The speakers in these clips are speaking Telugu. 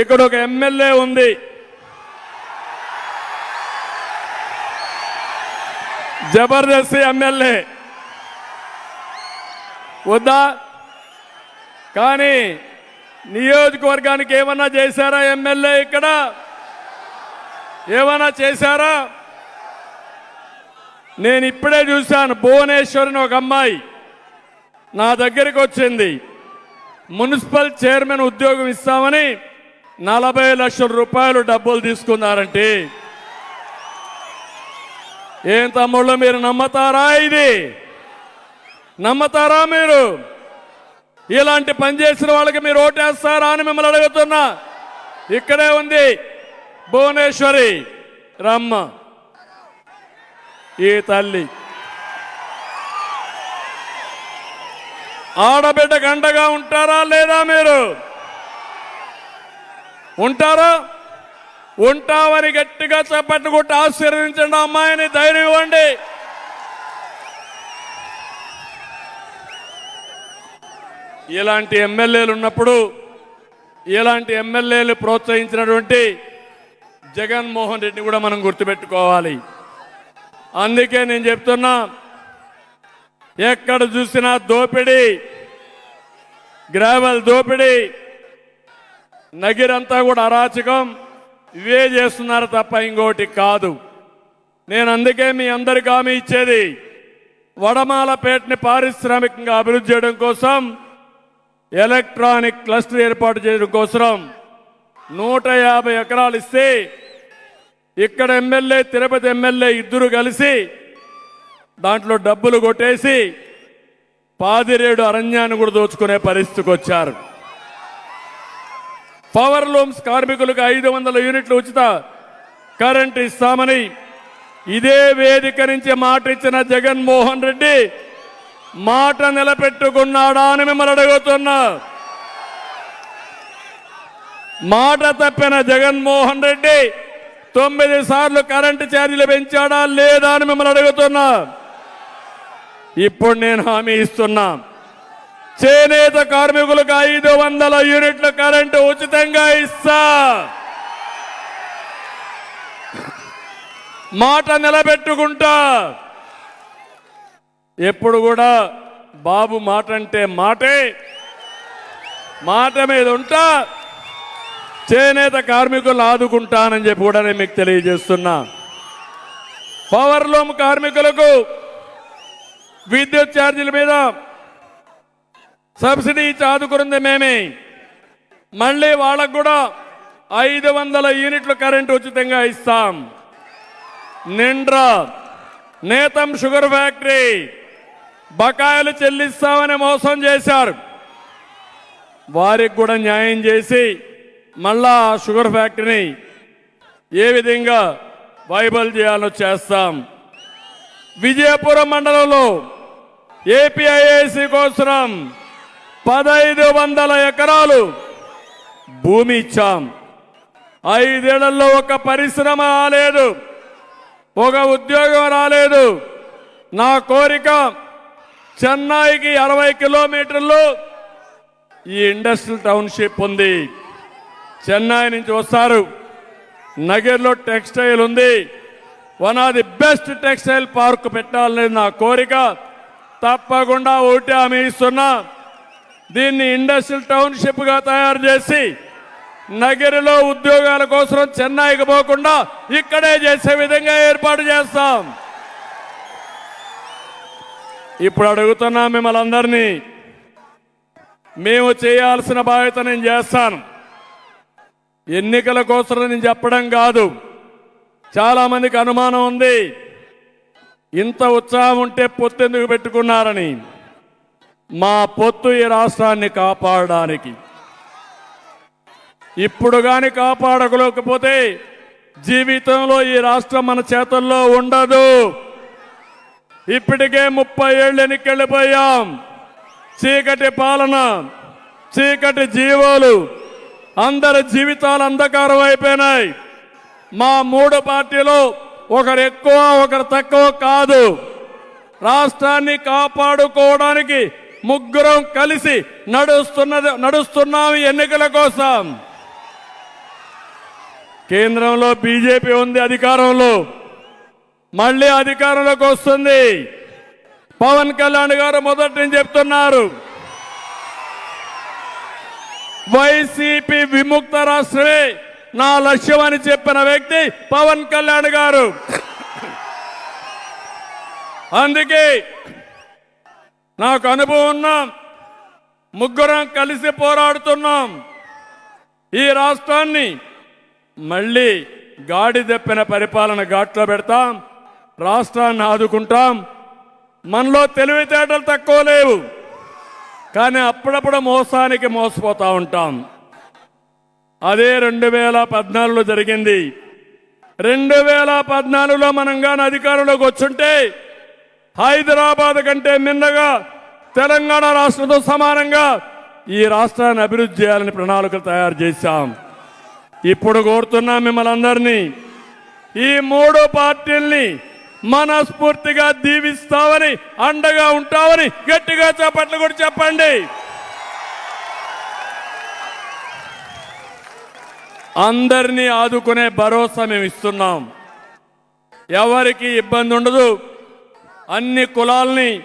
ఇక్కడ ఒక ఎమ్మెల్యే ఉంది. జబర్దస్త్ ఎమ్మెల్యే. వద్దా? కానీ నియోజకవర్గానికి ఏమన్నా చేశారా ఎమ్మెల్యే ఇక్కడ? ఏమన్నా చేశారా? నేను ఇప్పుడే చూశాను భువనేశ్వరిని ఒక అమ్మాయి నా దగ్గరికి వచ్చింది. మున్సిపల్ చైర్మన్ ఉద్యోగం ఇస్తామని నలభై లక్షల రూపాయలు డబ్బులు తీసుకున్నారంటే ఏం తమ్ముళ్ళు మీరు నమ్మతారా ఇది? నమ్మతారా మీరు? ఇలాంటి పని చేసిన వాళ్ళకి మీరు ఓటేస్తారా అని మిమ్మల్ని అడుగుతున్నా. ఇక్కడే ఉంది భువనేశ్వరి రమ్మ. ఈ తల్లి. ఆడబిడ్డకు అండగా ఉంటారా లేదా మీరు? ఉంటారా? ఉంటామని గట్టిగా చప్పట్టుకుంటూ ఆశీర్వదించండి అమ్మాయిని ధైర్యం ఇవ్వండి. ఇలాంటి ఎమ్మెల్యేలు ఉన్నప్పుడు ఇలాంటి ఎమ్మెల్యేలు ప్రోత్సహించినటువంటి జగన్మోహన్ రెడ్డిని కూడా మనం గుర్తుపెట్టుకోవాలి. అందుకే నేను చెప్తున్నా ఎక్కడ చూసినా దోపిడీ గ్రావెల్ దోపిడీ నగిరంతా కూడా అరాచకం. ఇవే చేస్తున్నారు తప్ప ఇంకోటి కాదు. నేను అందుకే మీ అందరికి హామీ ఇచ్చేది వడమాలపేటని పారిశ్రామికంగా అభివృద్ధి చేయడం కోసం ఎలక్ట్రానిక్ క్లస్టర్ ఏర్పాటు చేయడం కోసం నూట యాభై ఎకరాలు ఇస్తే ఇక్కడ ఎమ్మెల్యే తిరుపతి ఎమ్మెల్యే ఇద్దరు కలిసి దాంట్లో డబ్బులు కొట్టేసి పాదిరేడు అరణ్యాన్ని కూడా దోచుకునే పరిస్థితికి వచ్చారు. పవర్ లూమ్స్ కార్మికులకు ఐదు వందల యూనిట్లు ఉచిత కరెంట్ ఇస్తామని ఇదే వేదిక నుంచి మాట ఇచ్చిన జగన్మోహన్ రెడ్డి మాట నిలబెట్టుకున్నాడా అని మిమ్మల్ని అడుగుతున్నా. మాట తప్పిన జగన్మోహన్ రెడ్డి తొమ్మిది సార్లు కరెంటు ఛార్జీలు పెంచాడా లేదా అని మిమ్మల్ని అడుగుతున్నా. ఇప్పుడు నేను హామీ ఇస్తున్నా. చేనేత కార్మికులకు ఐదు వందల యూనిట్ల కరెంటు ఉచితంగా ఇస్తా. మాట నిలబెట్టుకుంటా. ఎప్పుడు కూడా బాబు మాట అంటే మాటే. మాట మీద ఉంటా. చేనేత కార్మికులు ఆదుకుంటానని చెప్పి కూడా నేను మీకు తెలియజేస్తున్నా. పవర్లూమ్ కార్మికులకు విద్యుత్ ఛార్జీల మీద సబ్సిడీ ఇచ్చి ఆదుకున్నది మేమే. మళ్ళీ వాళ్ళకు కూడా ఐదు వందల యూనిట్లు కరెంటు ఉచితంగా ఇస్తాం. నిండ్రా నేతం షుగర్ ఫ్యాక్టరీ బకాయిలు చెల్లిస్తామని మోసం చేశారు. వారికి కూడా న్యాయం చేసి మళ్ళా ఆ షుగర్ ఫ్యాక్టరీని ఏ విధంగా వైబల్ చేయాలో చేస్తాం. విజయపురం మండలంలో ఏపీఐఏసీ కోసం పదైదు వందల ఎకరాలు భూమి ఇచ్చాం. ఐదేళ్ళలో ఒక పరిశ్రమ రాలేదు. ఒక ఉద్యోగం రాలేదు. నా కోరిక చెన్నైకి అరవై కిలోమీటర్లు ఈ ఇండస్ట్రియల్ టౌన్షిప్ ఉంది. చెన్నై నుంచి వస్తారు. నగర్లో టెక్స్టైల్ ఉంది. One of the best textile park పెట్టాలనేది నా కోరిక. తప్పకుండా ఒకటి హామీ ఇస్తున్నా. దీన్ని ఇండస్ట్రియల్ టౌన్షిప్గా తయారు చేసి నగరిలో ఉద్యోగాల కోసం చెన్నైకి పోకుండా ఇక్కడే చేసే విధంగా ఏర్పాటు చేస్తాం. ఇప్పుడు అడుగుతున్నా మిమ్మల్ని అందరినీ మేము చేయాల్సిన బాధ్యత నేను చేస్తాను. ఎన్నికల కోసం నేను చెప్పడం కాదు. చాలా మందికి అనుమానం ఉంది. ఇంత ఉత్సాహం ఉంటే పొత్తెందుకు పెట్టుకున్నారని. మా పొత్తు ఈ రాష్ట్రాన్ని కాపాడడానికి. ఇప్పుడు కానీ కాపాడకలేకపోతే జీవితంలో ఈ రాష్ట్రం మన చేతుల్లో ఉండదు. ఇప్పటికే ముప్పై ఏళ్ళు ఎన్నికెళ్ళిపోయాం చీకటి పాలన చీకటి జీవాలు అందరి జీవితాలు అంధకారం అయిపోయినాయి. మా మూడు పార్టీలు ఒకరు ఎక్కువ ఒకరు తక్కువ కాదు. రాష్ట్రాన్ని కాపాడుకోవడానికి ముగ్గురం కలిసి నడుస్తున్నది నడుస్తున్నాం ఎన్నికల కోసం. కేంద్రంలో బీజేపీ ఉంది అధికారంలో. మళ్ళీ అధికారంలోకి వస్తుంది. పవన్ కళ్యాణ్ గారు మొదటి నుంచి చెప్తున్నారు. వైసీపీ విముక్త రాష్ట్రమే నా లక్ష్యం అని చెప్పిన వ్యక్తి పవన్ కళ్యాణ్ గారు. అందుకే నాకు అనుభవం ఉన్నాం. ముగ్గురం కలిసి పోరాడుతున్నాం. ఈ రాష్ట్రాన్ని మళ్ళీ గాడి తెప్పిన పరిపాలన ఘాట్లో పెడతాం. రాష్ట్రాన్ని ఆదుకుంటాం. మనలో తెలివితేటలు తక్కువ లేవు. కానీ అప్పుడప్పుడు మోసానికి మోసపోతా ఉంటాం. అదే రెండు వేల పద్నాలుగులో జరిగింది. రెండు వేల పద్నాలుగులో మనం కానీ అధికారంలోకి వచ్చుంటే హైదరాబాద్ కంటే మిన్నగా తెలంగాణ రాష్ట్రంతో సమానంగా ఈ రాష్ట్రాన్ని అభివృద్ధి చేయాలని ప్రణాళికలు తయారు చేశాం. ఇప్పుడు కోరుతున్నాం మిమ్మల్ని అందరినీ ఈ మూడు పార్టీల్ని మనస్ఫూర్తిగా దీవిస్తామని అండగా ఉంటామని గట్టిగా చెప్పట్లు కూడా చెప్పండి. అందరినీ ఆదుకునే భరోసా మేము ఇస్తున్నాం. ఎవరికి ఇబ్బంది ఉండదు. అన్ని కులాల్ని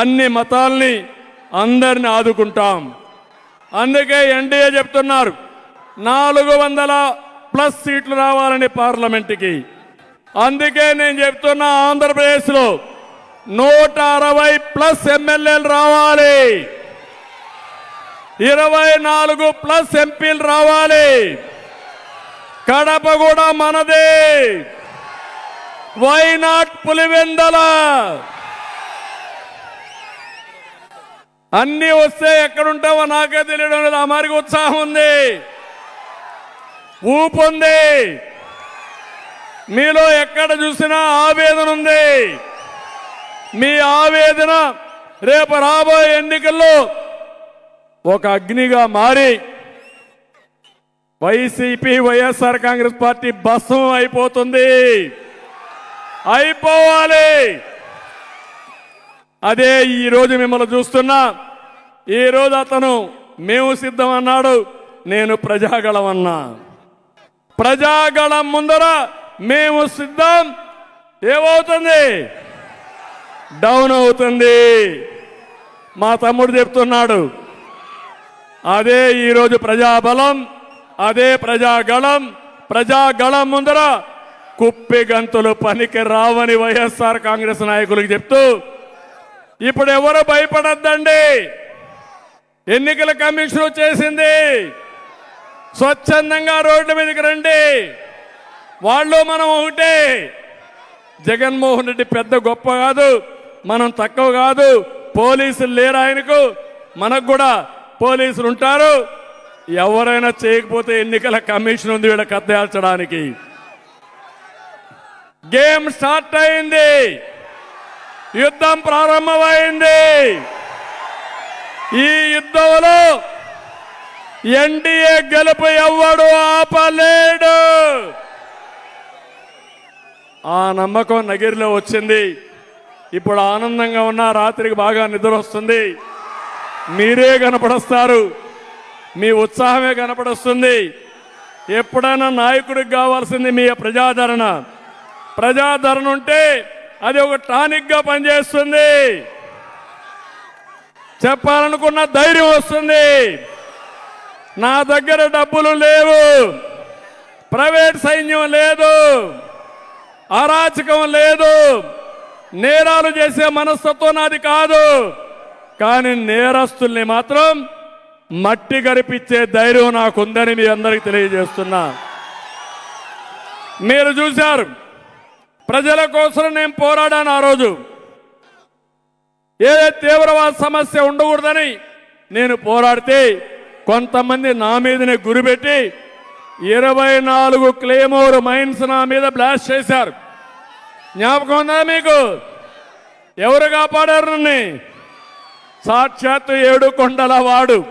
అన్ని మతాల్ని అందరిని ఆదుకుంటాం. అందుకే ఎన్డీఏ చెప్తున్నారు నాలుగు వందల ప్లస్ సీట్లు రావాలని పార్లమెంటుకి. అందుకే నేను చెప్తున్నా ఆంధ్రప్రదేశ్లో నూట అరవై ప్లస్ ఎమ్మెల్యేలు రావాలి. ఇరవై నాలుగు ప్లస్ ఎంపీలు రావాలి. కడప కూడా మనదే. Why not Pulivendula? అన్ని వస్తే ఎక్కడుంటావో నాకే తెలియడం లేదు. అమారికి ఉత్సాహం ఉంది. ఊపు ఉంది. మీలో ఎక్కడ చూసినా ఆవేదన ఉంది. మీ ఆవేదన రేపు రాబోయే ఎన్నికల్లో ఒక అగ్నిగా మారి వైసీపీ వైఎస్ఆర్ కాంగ్రెస్ పార్టీ భస్మం అయిపోతుంది. అయిపోవాలి. అదే ఈరోజు మిమ్మల్ని చూస్తున్నా. ఈ రోజు అతను మేము సిద్ధం అన్నాడు నేను ప్రజాగళం అన్నా ప్రజాగళం ముందర మేము సిద్ధం. ఏమవుతుంది? డౌన్ అవుతుంది. మా తమ్ముడు చెప్తున్నాడు అదే ఈరోజు ప్రజాబలం అదే ప్రజాగళం ప్రజాగళం ముందర కుప్పి గంతులు పనికి రావని వైఎస్ఆర్ కాంగ్రెస్ నాయకులకు చెప్తూ ఇప్పుడు ఎవరు భయపడద్దండి? ఎన్నికల కమిషన్ వచ్చేసింది స్వచ్ఛందంగా రోడ్ల మీదకి రండి. వాళ్ళు మనం ఒకటే. జగన్మోహన్ రెడ్డి పెద్ద గొప్ప కాదు మనం తక్కువ కాదు. పోలీసులు లేరు ఆయనకు. మనకు కూడా పోలీసులు ఉంటారు. ఎవరైనా చేయకపోతే ఎన్నికల కమిషన్ ఉంది వీళ్ళ కత్తేల్చడానికి గేమ్ స్టార్ట్ అయింది. యుద్ధం ప్రారంభమైంది. ఈ యుద్ధంలో ఎన్డీఏ గెలుపు ఎవ్వడు ఆపలేడు. ఆ నమ్మకం నగిరిలో వచ్చింది. ఇప్పుడు ఆనందంగా ఉన్న రాత్రికి బాగా నిద్ర వస్తుంది. మీరే కనపడస్తారు. మీ ఉత్సాహమే కనపడొస్తుంది. ఎప్పుడైనా నాయకుడికి కావాల్సింది మీ ప్రజాదరణ. ప్రజాదరణ ఉంటే అది ఒక టానిక్గా పనిచేస్తుంది. చెప్పాలనుకున్న ధైర్యం వస్తుంది. నా దగ్గర డబ్బులు లేవు. ప్రైవేట్ సైన్యం లేదు. అరాచకం లేదు. నేరాలు చేసే మనస్తత్వం నాది కాదు. కానీ నేరస్తుల్ని మాత్రం మట్టి గరిపించే ధైర్యం నాకుందని మీ అందరికి తెలియజేస్తున్నా. మీరు చూశారు. ప్రజల కోసం నేను పోరాడాను ఆ రోజు. ఏదే తీవ్రవాద సమస్య ఉండకూడదని నేను పోరాడితే కొంతమంది నా మీదనే గురిపెట్టి ఇరవై నాలుగు క్లేమోర్ మైన్స్ నా మీద బ్లాస్ట్ చేశారు. జ్ఞాపకం ఉందా మీకు? ఎవరు కాపాడారు నన్ను? సాక్షాత్తు ఏడు కొండల వాడు.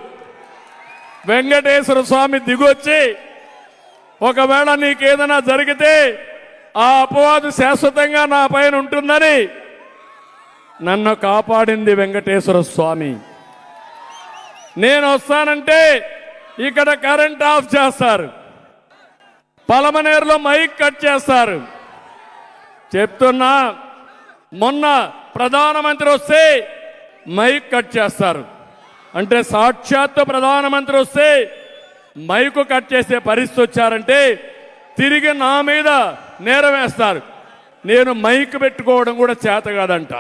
వెంకటేశ్వర స్వామి దిగొచ్చి ఒకవేళ నీకేదైనా జరిగితే ఆ అపవాదు శాశ్వతంగా నా పైన ఉంటుందని నన్ను కాపాడింది వెంకటేశ్వర స్వామి. నేను వస్తానంటే ఇక్కడ కరెంట్ ఆఫ్ చేస్తారు. పలమనేరులో మైక్ కట్ చేస్తారు. చెప్తున్నా మొన్న ప్రధానమంత్రి వస్తే మైక్ కట్ చేస్తారు. అంటే సాక్షాత్తు ప్రధానమంత్రి వస్తే మైకు కట్ చేసే పరిస్థితి వచ్చారంటే తిరిగి నా మీద నేరం వేస్తారు. నేను మైక్ పెట్టుకోవడం కూడా చేత కాదంట.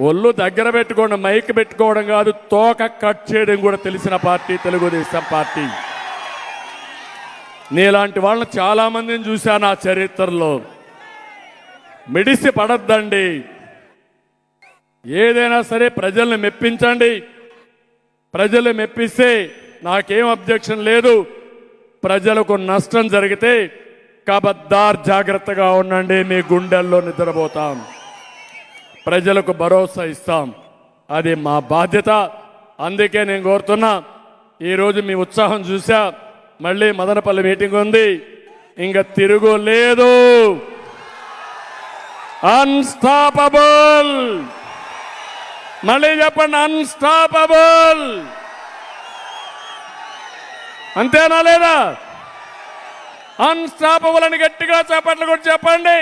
ఒళ్ళు దగ్గర పెట్టుకోవడం మైక్ పెట్టుకోవడం కాదు తోక కట్ చేయడం కూడా తెలిసిన పార్టీ తెలుగుదేశం పార్టీ. నీలాంటి వాళ్ళని చాలామందిని చూశాను ఆ చరిత్రలో. మిడిసి పడద్దండి. ఏదైనా సరే ప్రజల్ని మెప్పించండి. ప్రజలు మెప్పిస్తే నాకేం అబ్జెక్షన్ లేదు. ప్రజలకు నష్టం జరిగితే కబద్దార్ జాగ్రత్తగా ఉండండి మీ గుండెల్లో నిద్రపోతాం. ప్రజలకు భరోసా ఇస్తాం. అది మా బాధ్యత. అందుకే నేను కోరుతున్నా ఈరోజు మీ ఉత్సాహం చూసా మళ్ళీ మదనపల్లి మీటింగ్ ఉంది. ఇంకా తిరుగు లేదు అన్స్టాపబుల్ మళ్ళీ చెప్పండి అన్స్టాపబుల్ అంతేనా లేదా? అన్స్టాపబుల్ని గట్టిగా చేపట్లు కూడా చెప్పండి.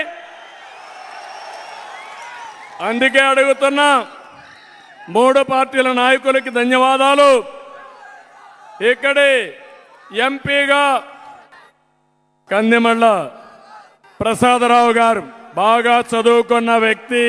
అందుకే అడుగుతున్నా మూడు పార్టీల నాయకులకి ధన్యవాదాలు. ఇక్కడే ఎంపీగా కందిమళ్ళ ప్రసాదరావు గారు బాగా చదువుకున్న వ్యక్తి.